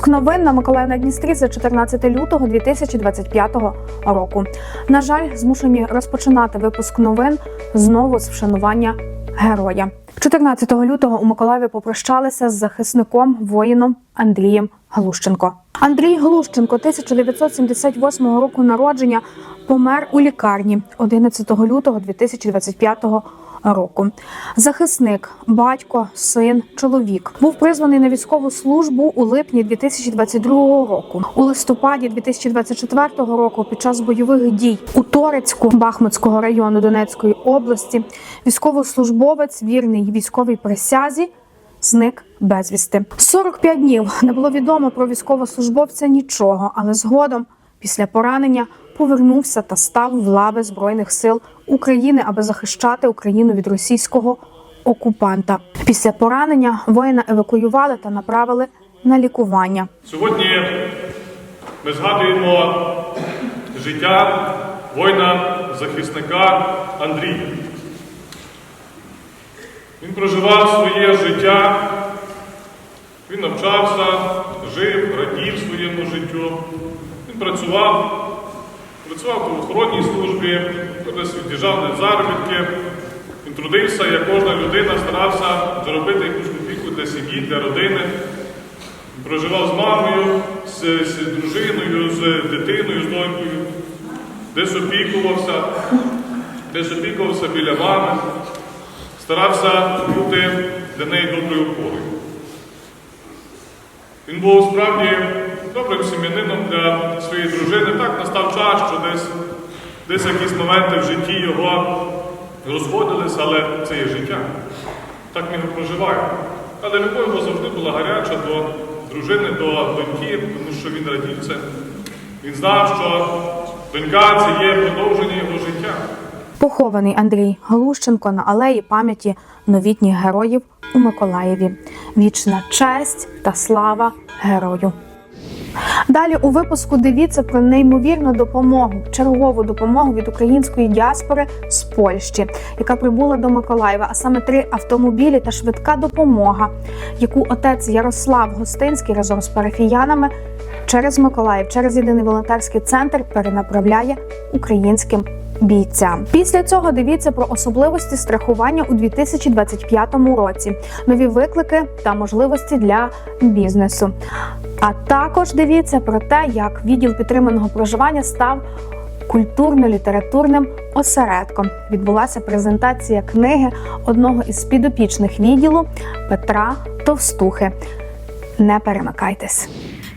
Випуск новин на Миколаїв на Дністрі за 14 лютого 2025 року. На жаль, змушені розпочинати випуск новин знову з вшанування героя. 14 лютого у Миколаєві попрощалися з захисником воїном Андрієм Глущенко. Андрій Глущенко, 1978 року народження, помер у лікарні 11 лютого 2025 року. Захисник, батько, син, чоловік був призваний на військову службу у липні 2022 року. У листопаді 2024 року, під час бойових дій у Торецьку Бахмутського району Донецької області, військовослужбовець вірний військовій присязі. Зник безвісти. 45 днів не було відомо про військовослужбовця нічого, але згодом, після поранення, повернувся та став в лави збройних сил України, аби захищати Україну від російського окупанта. Після поранення воїна евакуювали та направили на лікування. Сьогодні ми згадуємо життя воїна-захисника Андрія. Він проживав своє життя, він навчався, жив, радів своєму життю. Працював, працював в охоронній службі, десь від'їжджав на заробітки. Він трудився, як кожна людина, старався заробити якусь копійку для сім'ї, для родини. Проживав з мамою, з, з дружиною, з дитиною, з донькою, десь опікувався, десь опікувався біля мами, старався бути для неї доброю опорою. Він був справді добрим сім'янином для своєї дружини. Так настав час, що десь, десь якісь моменти в житті його розходились, але це є життя. Так ми його проживаємо. Але любов його завжди була гаряча до дружини, до доньки, тому що він радів це. Він знав, що донька це є продовження його життя. Похований Андрій Глущенко на алеї пам'яті новітніх героїв у Миколаєві. Вічна честь та слава герою. Далі у випуску дивіться про неймовірну допомогу, чергову допомогу від української діаспори з Польщі, яка прибула до Миколаєва, а саме три автомобілі та швидка допомога, яку отець Ярослав Гостинський разом з парафіянами через Миколаїв, через єдиний волонтерський центр перенаправляє українським бійцям. Після цього дивіться про особливості страхування у 2025 році, нові виклики та можливості для бізнесу. А також дивіться про те, як відділ підтриманого проживання став культурно-літературним осередком. Відбулася презентація книги одного із підопічних відділу Петра Товстухи. Не перемикайтесь.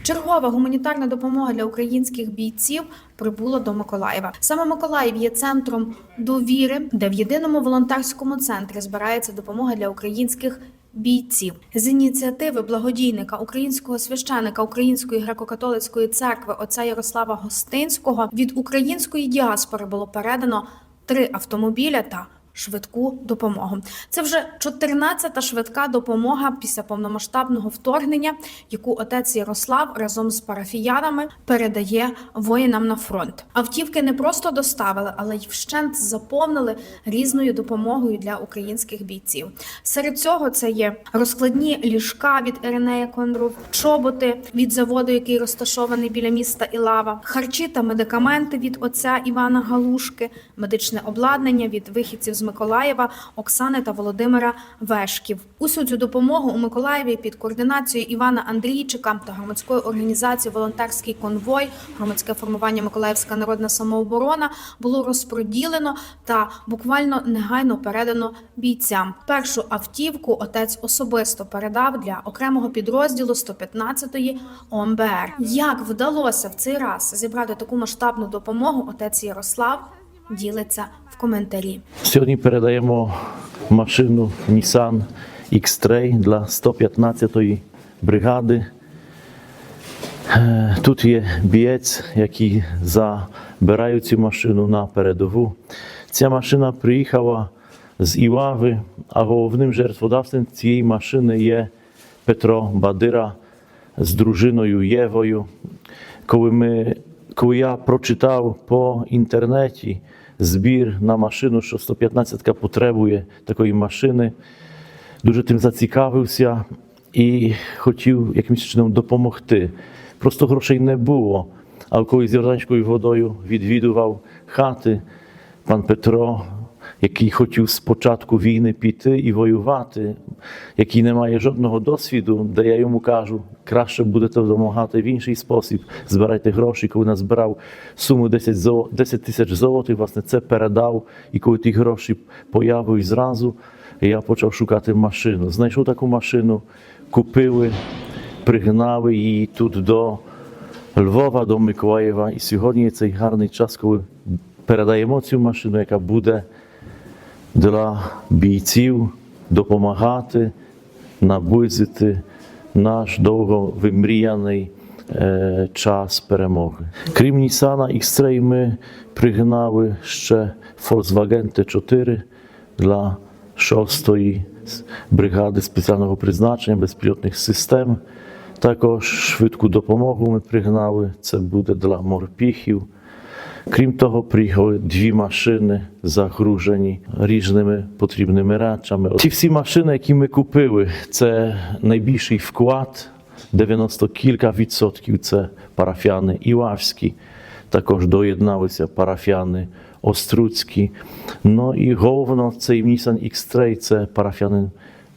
Чергова гуманітарна допомога для українських бійців прибула до Миколаєва. Саме Миколаїв є центром довіри, де в єдиному волонтерському центрі збирається допомога для українських бійців. З ініціативи благодійника українського священика Української греко-католицької церкви отця Ярослава Гостинського від української діаспори було передано три автомобіля та швидку допомогу. Це вже 14-та швидка допомога після повномасштабного вторгнення, яку отець Ярослав разом з парафіянами передає воїнам на фронт. Автівки не просто доставили, але й вщент заповнили різною допомогою для українських бійців. Серед цього це є розкладні ліжка від Іринея Кондрув, чоботи від заводу, який розташований біля міста Ілава, харчі та медикаменти від отця Івана Галушки, медичне обладнання від вихідців з Миколаєва Оксани та Володимира Вешків. Усю цю допомогу у Миколаєві під координацією Івана Андрійчика та громадської організації Волонтерський конвой, громадське формування Миколаївська народна самооборона було розпроділено та буквально негайно передано бійцям. Першу автівку отець особисто передав для окремого підрозділу 115-ї ОМБР. Як вдалося в цей раз зібрати таку масштабну допомогу? Отець Ярослав ділиться коментарі. Сьогодні передаємо машину Nissan X-Trail для 115-ї бригади. Е, Тут є бієць, який забирає цю машину на передову. Ця машина приїхала з Івави, а головним жертводавцем цієї машини є Петро Бадира з дружиною Євою. Коли, ми, коли я прочитав по інтернеті збір на машину, що 115 потребує такої машини, дуже тим зацікавився і хотів якимось чином допомогти. Просто грошей не було. А коли з Йорданською водою відвідував хати, пан Петро, який хотів спочатку війни піти і воювати, який не має жодного досвіду, де я йому кажу, краще будете допомагати в інший спосіб, збирайте гроші. Коли назбирав суму 10 10 тисяч золотих, власне, це передав. І коли ті гроші появились зразу, я почав шукати машину. Знайшов таку машину, купили, пригнали її тут до Львова, до Миколаєва. І сьогодні цей гарний час, коли передаємо цю машину, яка буде для бійців допомагати наблизити наш довго вимріяний е, час перемоги. Крім Nissan X-Trail, ми пригнали ще Volkswagen T4 для 6-ї бригади спеціального призначення безпілотних систем. Також швидку допомогу ми пригнали. Це буде для морпіхів. Крім того, приїхали дві машини, загружені різними потрібними речами. Ці всі машини, які ми купили, це найбільший вклад. 90 кілька відсотків це парафіяни Ілавські. Також доєдналися парафіяни Оструцькі. Ну і головно цей Nissan X-Trail – це парафіяни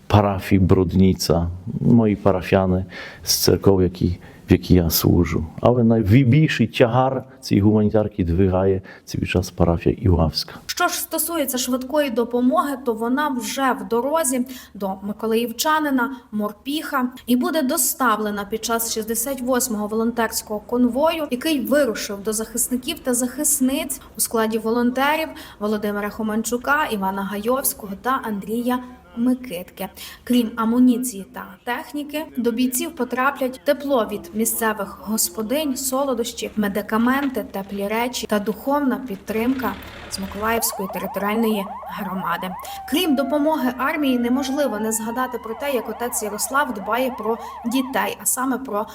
парафії Бродніця, мої парафіяни з церков, які, в якій я служу. Але найбільший тягар цієї гуманітарки двигає цей час парафія Ілавська. Що ж стосується швидкої допомоги, то вона вже в дорозі до Миколаївчанина Морпіха і буде доставлена під час 68-го волонтерського конвою, який вирушив до захисників та захисниць у складі волонтерів Володимира Хоманчука, Івана Гайовського та Андрія. Микитки, крім амуніції та техніки, до бійців потраплять тепло від місцевих господинь, солодощі, медикаменти, теплі речі та духовна підтримка з Миколаївської територіальної громади. Крім допомоги армії, неможливо не згадати про те, як отець Ярослав дбає про дітей, а саме про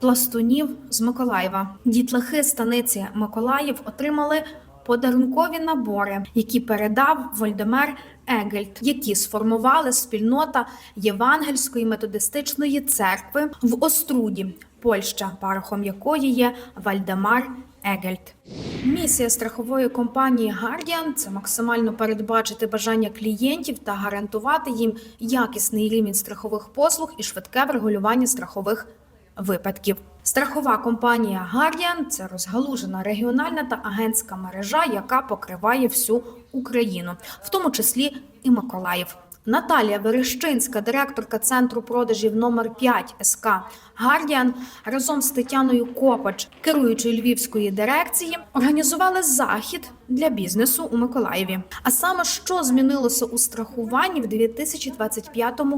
пластунів з Миколаєва. Дітлахи станиці Миколаїв отримали подарункові набори, які передав Вольдемер Егельт, які сформували спільнота Євангельської методистичної церкви в Оструді, Польща, парохом якої є Вальдемар Егельт. Місія страхової компанії Guardian – це максимально передбачити бажання клієнтів та гарантувати їм якісний рівень страхових послуг і швидке врегулювання страхових випадків. Страхова компанія Guardian – це розгалужена регіональна та агентська мережа, яка покриває всю Україну, в тому числі і Миколаїв. Наталія Верещинська, директорка центру продажів номер 5 СК Guardian, разом з Тетяною Копач, керуючою львівської дирекції, організували захід для бізнесу у Миколаєві. А саме що змінилося у страхуванні в 2025 році,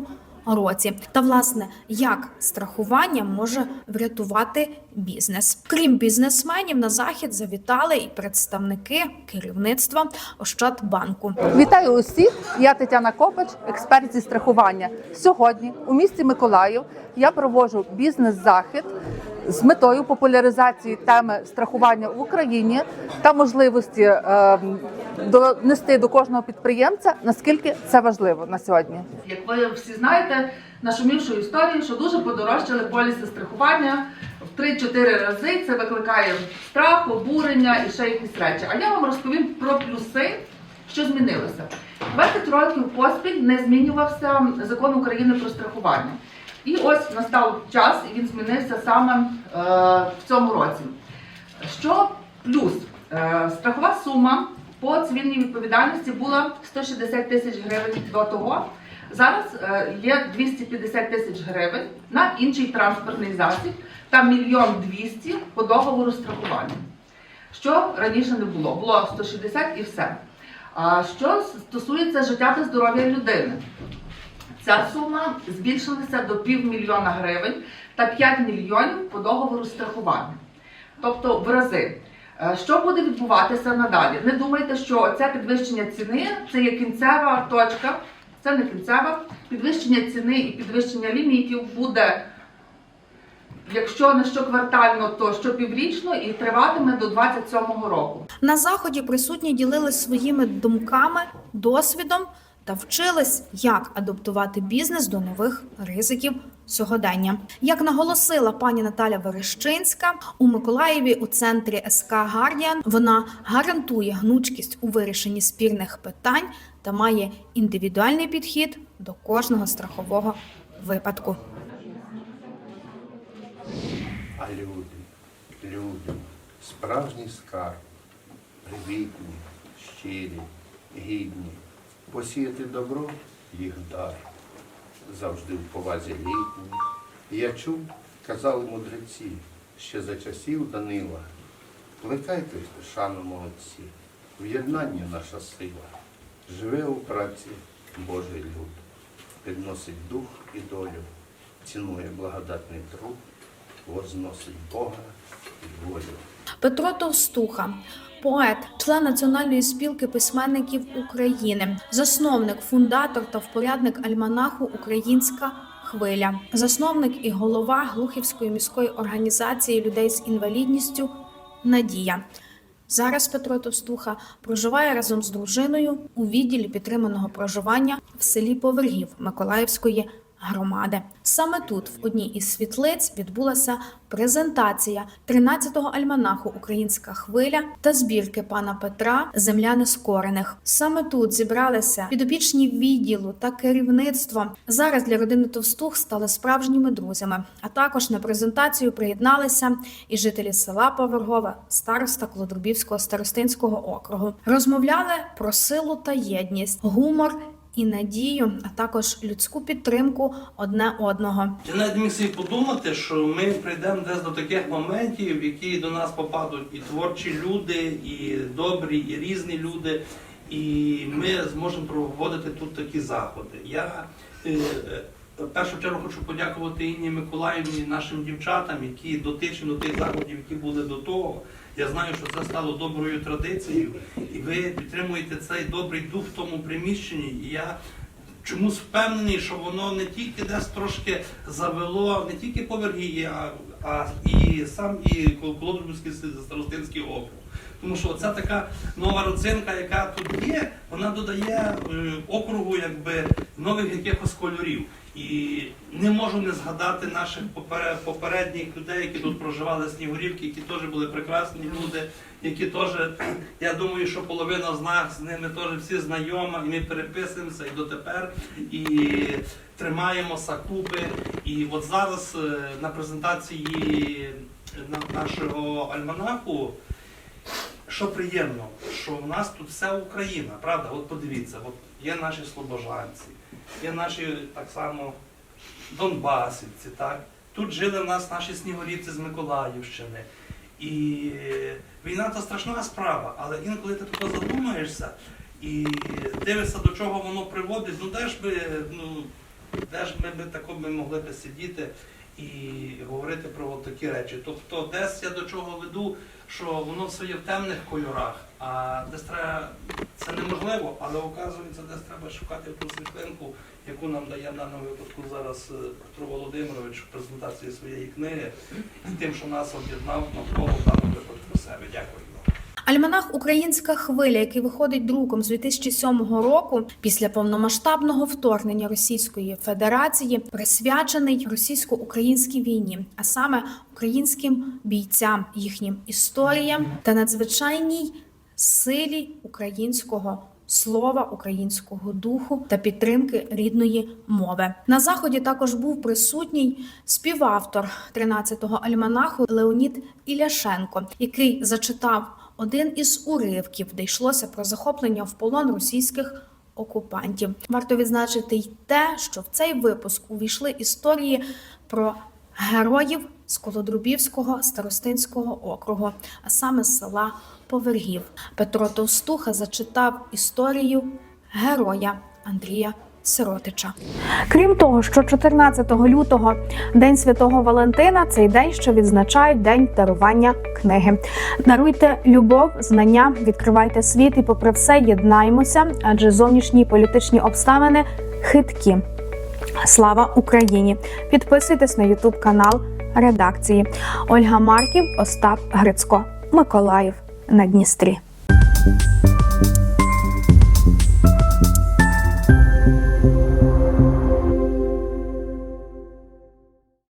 та власне як страхування може врятувати бізнес. Крім бізнесменів, на захід завітали і представники керівництва Ощадбанку. Вітаю усіх! Я Тетяна Копач, експерт зі страхування. Сьогодні у місті Миколаїв я проводжу бізнес-захід з метою популяризації теми страхування в Україні та можливості ем, донести до кожного підприємця, наскільки це важливо на сьогодні. Як ви всі знаєте, нашумівшу історію, що дуже подорожчали поліси страхування в 3-4 рази. Це викликає страх, обурення і ще якісь речі. А я вам розповім про плюси, що змінилося. 20 років поспіль не змінювався закон України про страхування. І ось настав час, і він змінився саме е, в цьому році. Що плюс? Е, страхова сума по цивільній відповідальності була 160 тисяч гривень до того. Зараз е, є 250 тисяч гривень на інший транспортний засіб та мільйон 200 по договору страхування. Що раніше не було, було 160 і все. А що стосується життя та здоров'я людини, Ця сума збільшилася до півмільйона гривень та 5 мільйонів по договору страхування. Тобто в рази. Е, Що буде відбуватися надалі? Не думайте, що це підвищення ціни це є кінцева точка. Це не кінцева. Підвищення ціни і підвищення лімітів буде, якщо не щоквартально, то щопіврічно і триватиме до 27-го року. На заході присутні ділились своїми думками, досвідом та вчились, як адаптувати бізнес до нових ризиків сьогодення. Як наголосила пані Наталя Верещинська, у Миколаєві у центрі СК Гардіан вона гарантує гнучкість у вирішенні спірних питань та має індивідуальний підхід до кожного страхового випадку. А люди, люди, справжній скарб, привітні, щирі, гідні, посіяти добро? Їх дар, завжди в повазі літні. Я чув, казали мудреці, ще за часів Данила, плекайте шану молодці, в єднанні наша сила, живе у праці Божий люд, підносить дух і долю, цінує благодатний труд, возносить Бога і волю. Петро Товстуха, поет, член Національної спілки письменників України, засновник, фундатор та впорядник альманаху Українська хвиля, засновник і голова Глухівської міської організації людей з інвалідністю Надія. Зараз Петро Товстуха проживає разом з дружиною у відділі підтриманого проживання в селі Повергів Миколаївської громади. Саме тут, в одній із світлиць, відбулася презентація 13-го альманаху Українська хвиля та збірки пана Петра Земля нескорених. Саме тут зібралися підопічні відділу та керівництво. Зараз для родини Товстух стали справжніми друзями. А також на презентацію приєдналися і жителі села Повергове, староста Колодрубівського старостинського округу. Розмовляли про силу та єдність, гумор і надію, а також людську підтримку одне одного. Я навіть міг собі подумати, що ми прийдемо десь до таких моментів, які до нас попадуть і творчі люди, і добрі, і різні люди, і ми зможемо проводити тут такі заходи. Я е, е, в першу чергу хочу подякувати Інні Миколаївні, нашим дівчатам, які дотичні до тих заходів, які були до того. Я знаю, що це стало доброю традицією, і ви підтримуєте цей добрий дух в тому приміщенні. І я чомусь впевнений, що воно не тільки десь трошки завело, не тільки повергії, а, а і сам і Колодрубський старостинський округ. Тому що це така нова родзинка, яка тут є, вона додає е, округу якби нових якихось кольорів. І не можу не згадати наших попередніх людей, які тут проживали Снігурівки, які теж були прекрасні люди, які теж, я думаю, що половина з нас з ними теж всі знайома, і ми переписуємося і дотепер, і тримаємося купи. І от зараз е, на презентації на- нашого альманаху що приємно, що в нас тут вся Україна, правда? От подивіться, от є наші слобожанці, є наші так само донбасівці, так? Тут жили в нас наші снігорівці з Миколаївщини. І війна це страшна справа, але інколи ти тут задумаєшся і дивишся, до чого воно приводить, ну де ж би, ну, де ж ми би тако могли би сидіти і говорити про такі речі. Тобто, десь я до чого веду, що воно все є в темних кольорах, а десь треба це неможливо, але оказується, десь треба шукати ту світлинку, яку нам дає в даному випадку зараз е, Петро Володимирович в презентації своєї книги, і тим, що нас об'єднав навколо в даному випадку себе. Дякую. Альманах Українська хвиля, який виходить друком з 2007 року, після повномасштабного вторгнення Російської Федерації, присвячений російсько-українській війні, а саме українським бійцям, їхнім історіям та надзвичайній силі українського. Слова українського духу та підтримки рідної мови на заході також був присутній співавтор 13-го альманаху Леонід Іляшенко, який зачитав один із уривків, де йшлося про захоплення в полон російських окупантів. Варто відзначити й те, що в цей випуск увійшли історії про героїв з Колодрубівського старостинського округу, а саме села Повергів. Петро Товстуха зачитав історію героя Андрія Сиротича. Крім того, що 14 лютого, День Святого Валентина, цей день, що відзначають День дарування книги. Даруйте любов, знання, відкривайте світ і, попри все, єднаймося, адже зовнішні політичні обставини хиткі. Слава Україні! Підписуйтесь на Ютуб канал редакції Ольга Марків, Остап Грицько, Миколаїв на Дністрі.